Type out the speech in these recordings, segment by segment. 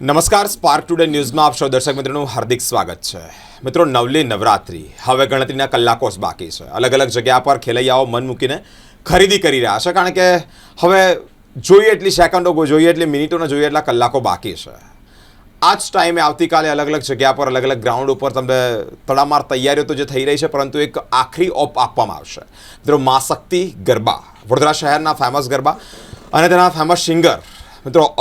નમસ્કાર spark today ન્યૂઝમાં આપ સૌ દર્શક મિત્રોનું હાર્દિક સ્વાગત છે. મિત્રો, નવલી નવરાત્રી, હવે ગણતરીના કલાકો જ બાકી છે. અલગ અલગ જગ્યા પર ખેલૈયાઓ મન મૂકીને ખરીદી કરી રહ્યા છે, કારણ કે હવે જોઈએ એટલી સેકન્ડો જોઈએ એટલી મિનિટોને જોઈએ એટલા કલાકો બાકી છે. આ જ ટાઈમે આવતીકાલે અલગ અલગ જગ્યા પર, અલગ અલગ ગ્રાઉન્ડ ઉપર તમને તડામાર તૈયારીઓ તો જે થઈ રહી છે, પરંતુ એક આખરી ઓપ આપવામાં આવશે. મિત્રો, મા શક્તિ ગરબા, વડોદરા શહેરના ફેમસ ગરબા અને તેના ફેમસ સિંગર મિત્રો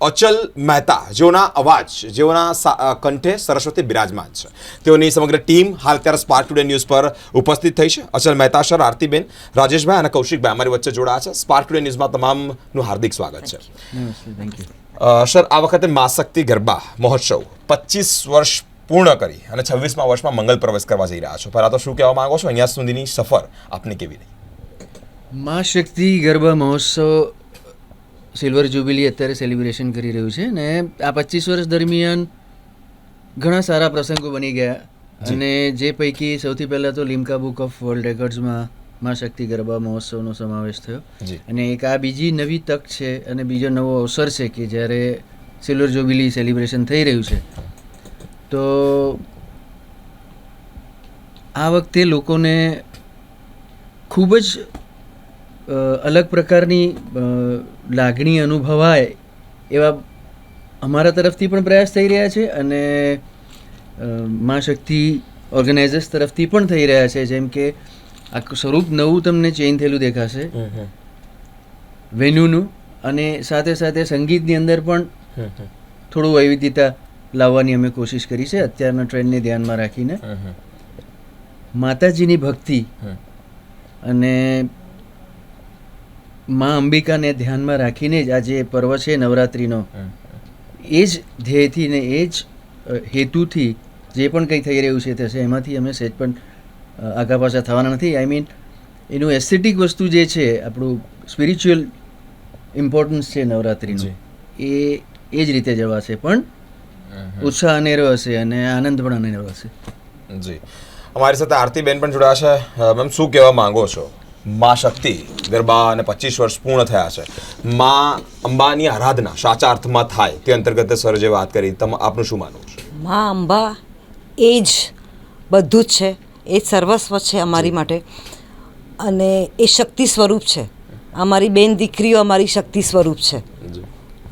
અચલ મહેતા જેઓના અવાજ જેઓના કંઠે સરસ્વતી બિરાજમાન છે. તેઓની સમગ્ર ટીમ હાલ અત્યારે સ્પાર્ક ટુડે ન્યૂઝ પર ઉપસ્થિત થઈ છે. અચલ મહેતા સર આરતીબેન રાજેશભાઈ અને કૌશિકભાઈ અમારી વચ્ચે જોડાયા છે. સ્પાર્ક ટુડે ન્યૂઝમાં તમામનું હાર્દિક સ્વાગત છે. સર આ વખતે મા શક્તિ ગરબા મહોત્સવ પચીસ વર્ષ પૂર્ણ કરી અને છવ્વીસમા વર્ષમાં મંગલ પ્રવેશ કરવા જઈ રહ્યા છો. પહેલાં તો શું કહેવા માંગો છો? અહીંયા સુધીની સફર આપની કેવી રહી? મા શક્તિ ગરબા મહોત્સવ સિલ્વર જ્યુબિલી અત્યારે સેલિબ્રેશન કરી રહ્યું છે ને આ પચીસ વર્ષ દરમિયાન ઘણા સારા પ્રસંગો બની ગયા. અને જે પૈકી સૌથી પહેલાં તો લિમ્કા બુક ઓફ વર્લ્ડ રેકોર્ડ્સમાં મા શક્તિ ગરબા મહોત્સવનો સમાવેશ થયો. અને એક આ બીજી નવી તક છે અને બીજો નવો અવસર છે કે જ્યારે સિલ્વર જ્યુબિલી સેલિબ્રેશન થઈ રહ્યું છે. તો આ વખતે લોકોને ખૂબ જ અલગ પ્રકારની લાગણી અનુભવાય એવા અમારા તરફથી પણ પ્રયાસ થઈ રહ્યા છે અને મા શક્તિ ઓર્ગેનાઇઝર્સ તરફથી પણ થઈ રહ્યા છે. જેમ કે આખું સ્વરૂપ નવું તમને ચેન્જ થયેલું દેખાશે. વેન્યુનું અને સાથે સાથે સંગીતની અંદર પણ થોડું વૈવિધ્યતા લાવવાની અમે કોશિશ કરી છે. અત્યારના ટ્રેન્ડને ધ્યાનમાં રાખીને. માતાજીની ભક્તિ અને મા અંબિકાને ધ્યાનમાં રાખીને જ આ જે પર્વ છે નવરાત્રિનો. એ જ ધ્યેયથી ને એ જ હેતુથી જે પણ કંઈ થઈ રહ્યું છે થશે એમાંથી અમે સહેજ પણ આગા પાછા થવાના નથી. આઈ મીન એનું એસ્થેટિક વસ્તુ જે છે આપણું સ્પિરિચ્યુઅલ ઇમ્પોર્ટન્સ છે નવરાત્રિનું. એ એ જ રીતે જવાશે પણ ઉત્સાહ અનેરો હશે અને આનંદ પણ અનેરો હશે. જી. અમારી સાથે આરતીબેન પણ જોડાશે મેમ શું કહેવા માંગો છો? મા શક્તિ ગરબા અને પચીસ વર્ષ પૂર્ણ થયા છે. મા અંબાની આરાધના સાચા અર્થમાં થાય તે અંતર્ગત સર જે વાત કરી. તમ આપનું શું માનવું છે? મા અંબા એ જ બધું જ છે. એ જ સર્વસ્વ છે અમારી માટે. અને એ શક્તિ સ્વરૂપ છે. અમારી બેન દીકરીઓ અમારી શક્તિ સ્વરૂપ છે.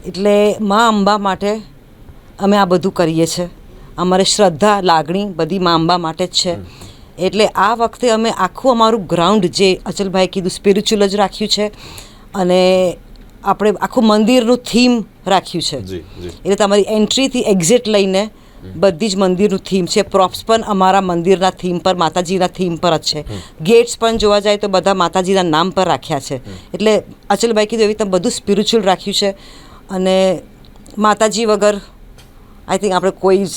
એટલે મા અંબા માટે અમે આ બધું કરીએ છીએ અમારે શ્રદ્ધા લાગણી બધી મા અંબા માટે જ છે. એટલે આ વખતે અમે આખું અમારું ગ્રાઉન્ડ જે અચલભાઈ કીધું સ્પિરિચ્યુઅલ જ રાખ્યું છે અને આપણે આખું મંદિરનું થીમ રાખ્યું છે. એટલે તમારી એન્ટ્રીથી એક્ઝિટ લઈને બધી જ મંદિરનું થીમ છે. પ્રોપ્સ પણ અમારા મંદિરના થીમ પર માતાજીના થીમ પર જ છે. ગેટ્સ પણ જોવા જાય તો બધા માતાજીના નામ પર રાખ્યા છે. એટલે અચલભાઈ કીધું એવી રીતે બધું સ્પિરિચ્યુઅલ રાખ્યું છે. અને માતાજી વગર આઈ થિંક આપણે કોઈ જ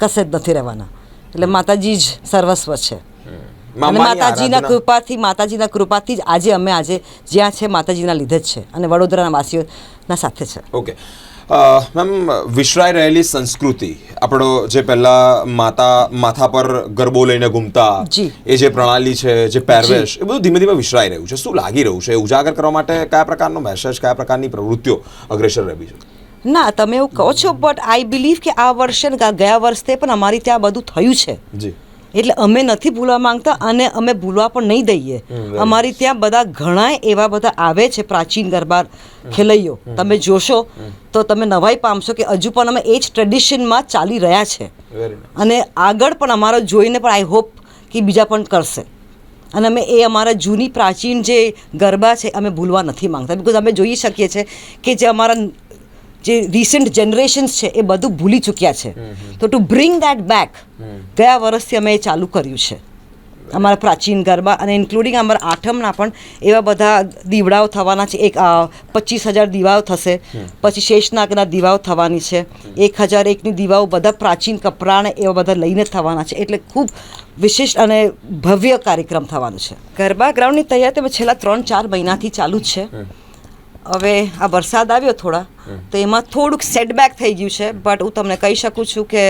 કશે જ નથી રહેવાના. એટલે માતાજી જ સર્વસ્વ છે. માતાજીના કૃપાથી માતાજીના કૃપાથી જ આજે અમે આજે જ્યાં છે માતાજીના લીધે જ છે અને વડોદરાના વાસીઓના સાથે છે. ઓકે. મેમ વિસરાઈ રહેલી સંસ્કૃતિ આપણો જે પહેલા માતા માથા પર ગરબો લઈને ઘૂમતા એ જે પ્રણાલી છે જે પહેરવેશ એ બધું ધીમે ધીમે વિસરાઈ રહ્યું છે. શું લાગી રહ્યું છે? ઉજાગર કરવા માટે કયા પ્રકારનો મેસેજ કયા પ્રકારની પ્રવૃત્તિઓ અગ્રેસર રહેવી છે? ના તમે એવું કહો છો બટ આઈ બિલીવ કે આ વર્ષે ગયા વર્ષે પણ અમારી ત્યાં બધું થયું છે. જી. એટલે અમે નથી ભૂલવા માંગતા અને અમે ભૂલવા પણ નહીં દઈએ. અમારી ત્યાં બધા ઘણા એવા બધા આવે છે પ્રાચીન ગરબા ખેલૈયો. તમે જોશો તો તમે નવાઈ પામશો કે હજુ પણ અમે એ જ ટ્રેડિશનમાં ચાલી રહ્યા છે. અને આગળ પણ અમારો જોઈને પણ આઈ હોપ કે બીજા પણ કરશે. અને અમે એ અમારા જૂની પ્રાચીન જે ગરબા છે અમે ભૂલવા નથી માંગતા. બિકોઝ અમે જોઈ શકીએ છીએ કે જે અમારા જે રિસન્ટ જનરેશન્સ છે, એ બધું ભૂલી ચૂક્યા છે. તો ટુ બ્રિંગ દેટ બેક ગયા વર્ષથી અમે એ ચાલુ કર્યું છે. અમારા પ્રાચીન ગરબા અને ઇન્ક્લુડિંગ અમારા આઠમના પણ એવા બધા દીવડાઓ થવાના છે. એક પચીસ હજાર દીવાઓ થશે. પછી શેષનાગના દીવાઓ થવાની છે. એક હજાર એકની દીવાઓ બધા પ્રાચીન કપડાને એવા બધા લઈને થવાના છે. એટલે ખૂબ વિશિષ્ટ અને ભવ્ય કાર્યક્રમ થવાનો છે. ગરબા ગ્રાઉન્ડની તૈયારી છેલ્લા ત્રણ ચાર મહિનાથી ચાલુ જ છે. હવે આ વરસાદ આવ્યો થોડા તો એમાં થોડુંક સેટબેક થઈ ગયું છે બટ હું તમને કહી શકું છું કે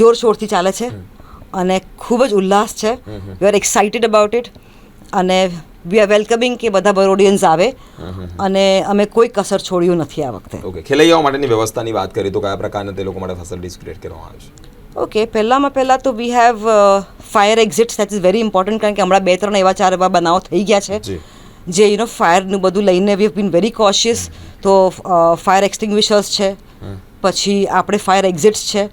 જોરશોરથી ચાલે છે અને ખૂબ જ ઉલ્લાસ છે. We are excited about it અને વી આર વેલકમિંગ કે બધા બરોડિયન્સ આવે. અને અમે કોઈ કસર છોડ્યું નથી આ વખતે. ઓકે ખેલૈયાઓ માટેની વ્યવસ્થાની વાત કરીએ તો કયા પ્રકારના તે લોકો માટે ફેસિલિટીઝ ક્રિએટ કરવામાં આવે છે? ઓકે પહેલાંમાં પહેલાં તો we have fire exits that is very important કારણ કે હમણાં બે ત્રણ એવા ચાર એવા બનાવો થઈ ગયા છે. જી. યુ નો ફાયરનું બધું લઈને we have been very cautious તો ફાયર એક્સટિંગ્વિશર્સ છે. પછી આપણે ફાયર એક્ઝિટ્સ છે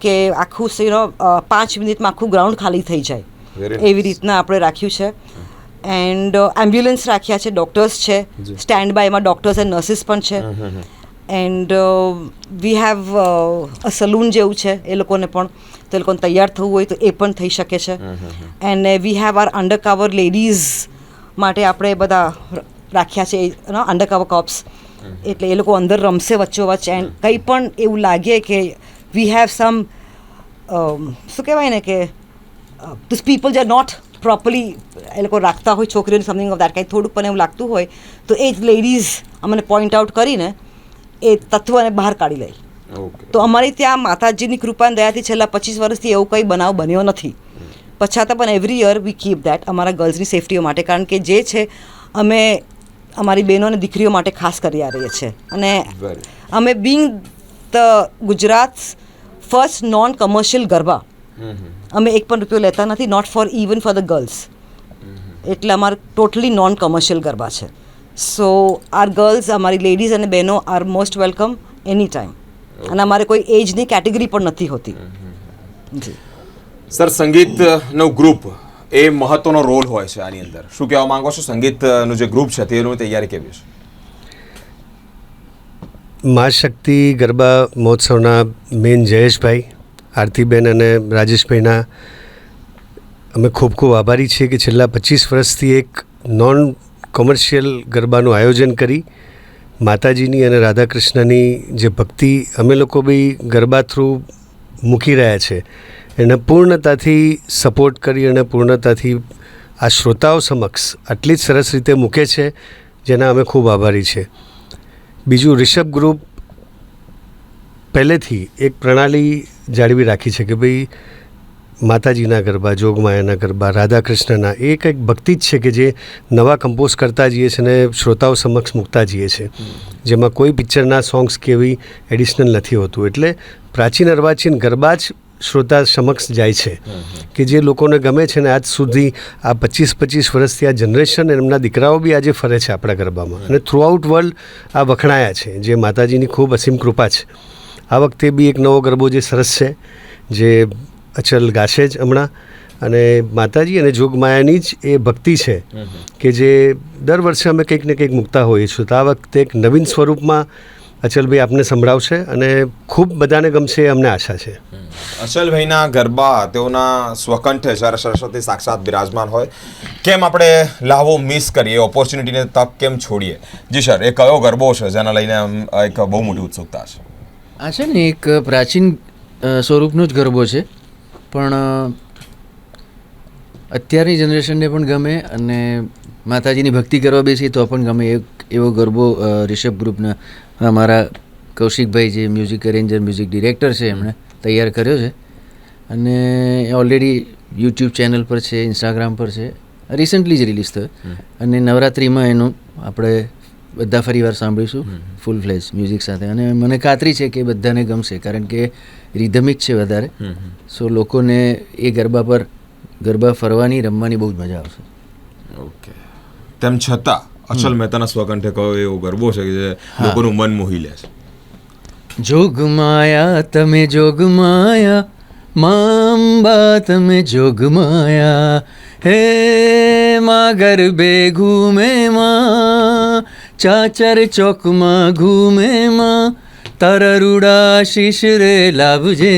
કે આખું યુ નો પાંચ મિનિટમાં આખું ગ્રાઉન્ડ ખાલી થઈ જાય. એવી રીતના આપણે રાખ્યું છે. એન્ડ એમ્બ્યુલન્સ રાખ્યા છે ડૉક્ટર્સ છે. સ્ટેન્ડ બાયમાં ડૉક્ટર્સ એન્ડ નર્સિસ પણ છે. And we have a saloon જેવું છે એ લોકોને પણ. તો એ લોકોને તૈયાર થવું હોય તો એ પણ થઈ શકે છે. And we have our undercover ladies માટે આપણે બધા રાખ્યા છે અંડર કવર કોપ્સ એટલે એ લોકો અંદર રમશે વચ્ચોવચ્ચ એન્ડ કંઈ પણ એવું લાગે કે વી હેવ સમ શું કહેવાય ને કે ધીસ પીપલ જે નોટ પ્રોપરલી એ લોકો રાખતા હોય છોકરીઓને સમથિંગ ઓફ દેટ કંઈ થોડુંક પણ એવું લાગતું હોય તો એ જ લેડીઝ અમને પોઈન્ટ આઉટ કરીને એ તત્વને બહાર કાઢી લે. તો અમારી ત્યાં માતાજીની કૃપાને દયાથી છેલ્લા પચીસ વર્ષથી એવું કંઈ બનાવ બન્યો નથી. પછાતા પણ every year we keep that અમારા ગર્લ્સની સેફટીઓ માટે. કારણ કે જે છે અમે અમારી બહેનો અને દીકરીઓ માટે ખાસ કરી આવીએ છીએ. અને અમે being the Gujarat first non commercial garba અમે એક પણ રૂપિયો લેતા નથી not for even for the girls એટલે અમારે ટોટલી નોન કમર્શિયલ ગરબા છે. સો આર ગર્લ્સ અમારી લેડીઝ અને બહેનો are most welcome any time અને અમારે કોઈ એજની કેટેગરી પણ નથી હોતી. જી. સર સંગીતનું ગ્રુપ એ મહત્વનો રોલ હોય છે આની અંદર. શું કહેવા માંગો છો? સંગીતનું જે ગ્રુપ છે તેનું તૈયારી કેવી છે? મા શક્તિ, ગરબા મહોત્સવના મેન જયેશભાઈ, આરતીબેન અને રાજેશભાઈના અમે ખૂબ ખૂબ આભારી છીએ કે છેલ્લા પચીસ વર્ષથી એક નોન કોમર્શિયલ ગરબાનું આયોજન કરી માતાજીની અને રાધાકૃષ્ણની જે ભક્તિ અમે લોકો બી ગરબા થ્રુ મૂકી રહ્યા છે. એને પૂર્ણતાથી સપોર્ટ કરી અને પૂર્ણતાથી આ શ્રોતાઓ સમક્ષ આટલી જ સરસ રીતે મૂકે છે, જેના અમે ખૂબ આભારી છે બીજું, રિષભ ગ્રુપ પહેલેથી એક પ્રણાલી જાળવી રાખી છે કે ભાઈ માતાજીના ગરબા જોગમાયાના ગરબા, રાધાકૃષ્ણના, એ કંઈક ભક્તિ જ છે કે જે નવા કમ્પોઝ કરતા જઈએ છીએ અને શ્રોતાઓ સમક્ષ મૂકતા જઈએ છીએ જેમાં કોઈ પિક્ચરના સોંગ્સ કે એવી એડિશનલ નથી હોતું. એટલે પ્રાચીન અર્વાચીન ગરબા જ શ્રોતા સમક્ષ જાય છે. કે જે લોકોને ગમે છે ને આજ સુધી આ પચીસ પચીસ વર્ષથી આ જનરેશન અને એમના દીકરાઓ બી આજે ફરે છે આપણા ગરબામાં. અને થ્રુ આઉટ વર્લ્ડ આ વખણાયા છે જે માતાજીની ખૂબ અસીમ કૃપા છે. આ વખતે બી એક નવો ગરબો જે સરસ છે જે અચલ ગાશે જ હમણાં. અને માતાજી અને જોગમાયાની જ એ ભક્તિ છે કે જે દર વર્ષે અમે કંઈક ને કંઈક મૂકતા હોઈએ છીએ. તો આ વખતે એક નવીન સ્વરૂપમાં અચલભાઈ આપને સંભળાવશે અને ખૂબ બધાને ગમશે એ અમને આશા છે. અચલભાઈના ગરબા તેઓના સ્વકંઠે જ્યારે સરસ્વતી સાક્ષાત બિરાજમાન હોય કેમ આપણે લાવો મિસ કરીએ? ઓપોર્ચ્યુનિટીને તક કેમ છોડીએ? જી સર એ કયો ગરબો છે જેના લઈને આમ એક બહુ મોટી ઉત્સુકતા છે? આ છે ને એક પ્રાચીન સ્વરૂપનો જ ગરબો છે. પણ અત્યારની જનરેશનને પણ ગમે અને માતાજીની ભક્તિ કરવા બેસીએ તો પણ ગમે એક એવો ગરબો રિષભ ગ્રુપના અમારા કૌશિકભાઈ જે મ્યુઝિક અરેન્જર મ્યુઝિક ડિરેક્ટર છે એમણે તૈયાર કર્યો છે. અને ઓલરેડી યુટ્યુબ ચેનલ પર છે ઇન્સ્ટાગ્રામ પર છે. રિસન્ટલી જ રિલીઝ થયો. અને નવરાત્રિમાં એનું આપણે બધા ફરીવાર સાંભળીશું ફૂલ ફ્લેજ મ્યુઝિક સાથે. અને મને ખાતરી છે કે બધાને ગમશે કારણ કે રિધમિક છે વધારે. સો લોકોને એ ગરબા પર ગરબા ફરવાની રમવાની બહુ જ મજા આવશે. ઓકે તેમ છતાં અચલ મહેતાના સ્વકંઠે કહ્યો એવો ગરબો છે કે જે લોકોનું મન મોહી લે છે. જોગમાયા તમે જોગમાયા માંબા તમે જોગમાયા હે માં ગરબે ઘૂમે માં ચાચર ચોકમાં ઘૂમે માં તરરુડા રૂડા શીશ રે લાવજે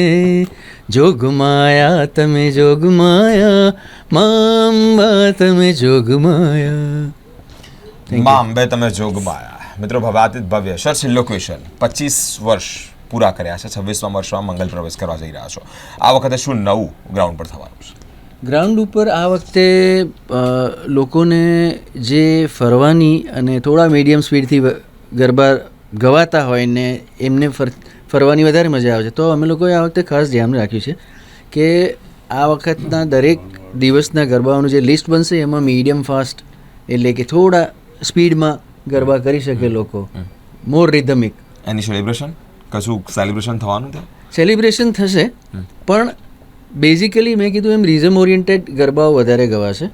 જોગમાયા તમે જોગમાયા માંબા તમે જોગમાયા માં અંબે તમે જોગમાયા મિત્રો ભવાતીત ભવ્ય સર છેલ્લો ક્વેશ્ચન પચીસ વર્ષ પૂરા કર્યા છે છવ્વીસમાં વર્ષમાં મંગલ પ્રવેશ કરવા જઈ રહ્યા છો. આ વખતે શું નવું ગ્રાઉન્ડ પર થવાનું છે? ગ્રાઉન્ડ ઉપર આ વખતે લોકોને જે ફરવાની અને થોડા મીડિયમ સ્પીડથી ગરબા ગવાતા હોય ને એમને ફર ફરવાની વધારે મજા આવે છે. તો અમે લોકોએ આ વખતે ખાસ ધ્યાન રાખ્યું છે કે આ વખતના દરેક દિવસના ગરબાઓનું જે લિસ્ટ બનશે એમાં મીડિયમ ફાસ્ટ એટલે કે થોડા સ્પીડમાં ગરબા કરી શકે લોકો. મોર રિધમિક એની સેલિબ્રેશન કશું સેલિબ્રેશન થવાનું છે સેલિબ્રેશન થશે પણ બેઝિકલી મેં કીધું એમ રિઝમ ઓરિએન્ટેડ ગરબાઓ વધારે ગવાશે.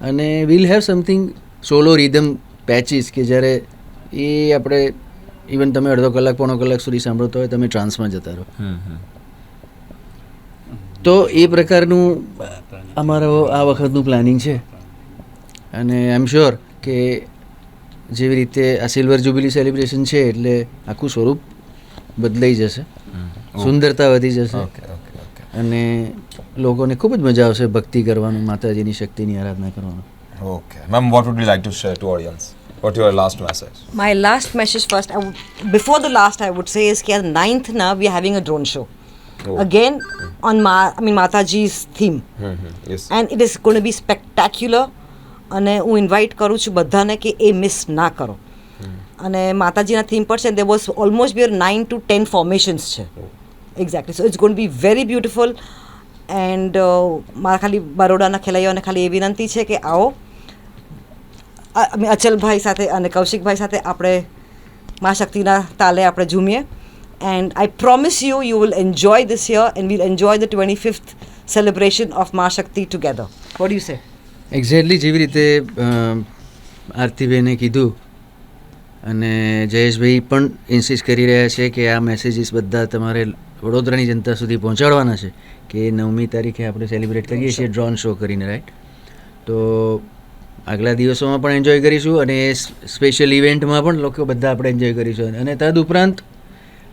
અને will have something solo rhythm patches કે જ્યારે એ આપણે ઇવન તમે અડધો કલાક પોણો કલાક સુધી સાંભળતો હોય તમે ટ્રાન્સમાં જતા રહો. તો એ પ્રકારનું અમારો આ વખતનું પ્લાનિંગ છે. અને આઈ એમ શ્યોર કે જેવી રીતે આ સિલ્વર જ્યુબિલી સેલિબ્રેશન છે એટલે આખું સ્વરૂપ બદલાઈ જશે સુંદરતા વધી જશે અને લોકોને ખૂબ જ મજા આવશે ભક્તિ કરવાનું માતાજીની શક્તિની આરાધના કરવાનું okay ma'am what would you like to share to audience what your last message My last message first, I would, before the last, I would say is that ninth now we are having a drone show. Oh. Again on Ma, I mean Mataji's theme, yes and it is going to be spectacular. અને હું invite કરું છું બધાને કે એ miss ના કરો. અને માતાજીના થીમ પર છે they was almost beer nine to ten formations છે. Exactly so it's gonna be very beautiful and મારા ખાલી બરોડાના ખેલૈયાઓને ખાલી એ વિનંતી છે કે આવો. અચલભાઈ સાથે અને કૌશિકભાઈ સાથે આપણે મા શક્તિના તાલે આપણે ઝૂમીએ. And I promise you you will enjoy this year and will enjoy the twenty fifth celebration of Maa Shakti together what you say exactly જેવી રીતે આરતીબેને કીધું અને જયેશભાઈ પણ ઇન્સિસ્ટ કરી રહ્યા છે કે આ મેસેજીસ બધા તમારે વડોદરાની જનતા સુધી પહોંચાડવાના છે કે નવમી તારીખે આપણે સેલિબ્રેટ કરીએ છીએ ડ્રોન શો કરીને રાઈટ તો આગલા દિવસોમાં પણ એન્જોય કરીશું અને સ્પેશિયલ ઇવેન્ટમાં પણ લોકો બધા આપણે એન્જોય કરીશું. અને તદુપરાંત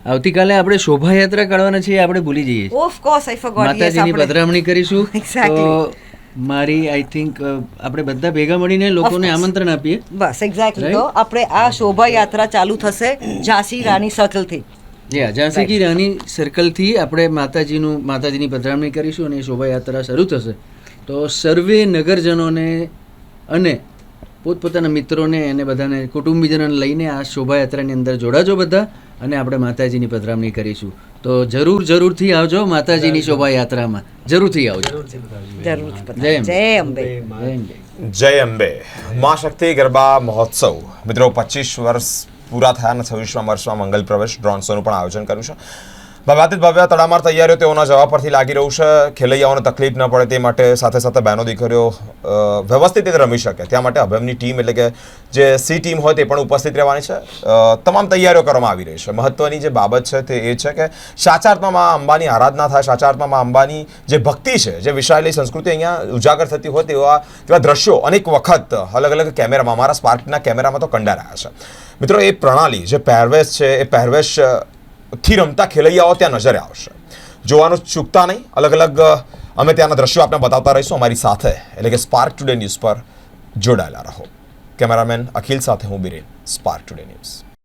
આવતીકાલે આપણે શોભાયાત્રા કાઢવાના છીએ આપણે ભૂલી જઈએ છીએ. ઓફ કોર્સ આઈ ફોરગોટ માતાજીની પધરામણી કરીશું. તો મારી આઈ થિંક આપણે બધા ભેગા મળીને લોકોને આમંત્રણ આપીએ. બસ એક્ઝેક્ટલી તો આપણે આ શોભાયાત્રા ચાલુ થશે ઝાંસી રાણી સર્કલથી યા ઝાંસી કી રાણી સર્કલથી આપણે માતાજીનું માતાજીની પધરામણી કરીશું અને શોભાયાત્રા શરૂ થશે. તો સર્વે નગરજનોને અને પોતપોતાના મિત્રોને અને બધાને કુટુંબીજનોને લઈને આ શોભાયાત્રાની અંદર જોડાજો બધા. અને આપણે માતાજીની પધરામણી કરીશું. તો જરૂર જરૂરથી આવજો માતાજીની શોભાયાત્રામાં. જરૂરથી આવજો. જરૂરથી જય અંબે. જય અંબે. જય અંબે. જય મા શક્તિ ગરબા મહોત્સવ. મિત્રો પચીસ વર્ષ પૂરા થયા અને છવ્વીસમાં વર્ષમાં મંગલ પ્રવેશ ડ્રોન શોનું પણ આયોજન કર્યું છે. ભવ્યાતીત ભવ્ય તડામાર તૈયારીઓ તેઓના જવાબ પરથી લાગી રહ્યું છે. ખેલૈયાઓને તકલીફ ન પડે તે માટે સાથે સાથે બહેનો દીકરીઓ વ્યવસ્થિત રીતે રમી શકે. ત્યાં માટે અભયમની ટીમ એટલે કે જે સી ટીમ હોય તે પણ ઉપસ્થિત રહેવાની છે. તમામ તૈયારીઓ કરવામાં આવી રહી છે. મહત્વની જે બાબત છે તે એ છે કે સાચાર્થમાં મા અંબાની આરાધના થાય, સાચાર્થમાં મા અંબાની જે ભક્તિ છે, જે વિશાળની સંસ્કૃતિ અહીંયા ઉજાગર થતી હોય તેવા તેવા દ્રશ્યો અનેક વખત અલગ અલગ કેમેરામાં, અમારા સ્પાર્કના કેમેરામાં તો કંડારાયા છે. મિત્રો, એ પ્રણાલી જે પહેરવેશ છે, એ પહેરવેશ થી રમતા ખેલૈયાઓ ત્યાં નજરે આવશે. જોવાનું ચૂકતા નહીં. અલગ અલગ અમે ત્યાંના દ્રશ્યો આપને બતાવતા રહીશું. અમારી સાથે, એટલે કે સ્પાર્ક ટુડે ન્યૂઝ પર જોડાયેલા રહો. કેમેરામેન અખિલ સાથે હું બિરેન સ્પાર્ક ટુડે ન્યૂઝ